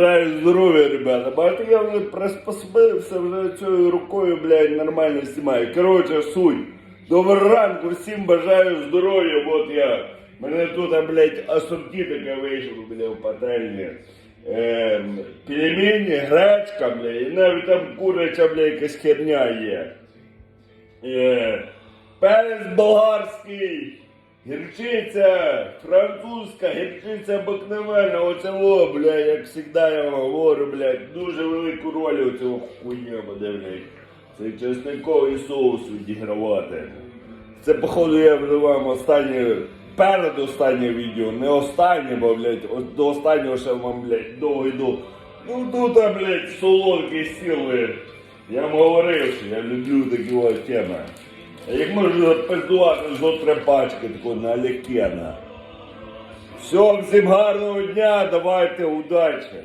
Бажаю здоров'я, ребята. Бачите, я вже приспособився, вже цією рукою, блядь, нормально знімаю. Коротше, суть. Доброго ранку, всім бажаю здоров'я. Вот я. Мене тут, блядь, асорті таке вийшло, блядь, в пательні. Ем, пельмені, гречка, блядь, і навіть там куряча, блядь, якась херня є. Е, перець болгарський, гірчиця, французька, гірчиця обикновенна, оце во, бля, як завжди я вам говорю, блядь, дуже велику роль у цього хуйня буде, блядь. Цей чесниковий соус відігравати. Це, походу, я вже вам останнє, передостаннє відео, не останнє, бо, блядь, до останнього ще вам, блядь, довго йду. Ну тут, блядь, солодкі сіли. Я вам говорив, що я люблю такі от теми. Як можна запиздувати зо три пачки такого на лікена. Всього всім гарного дня, давайте, удачі.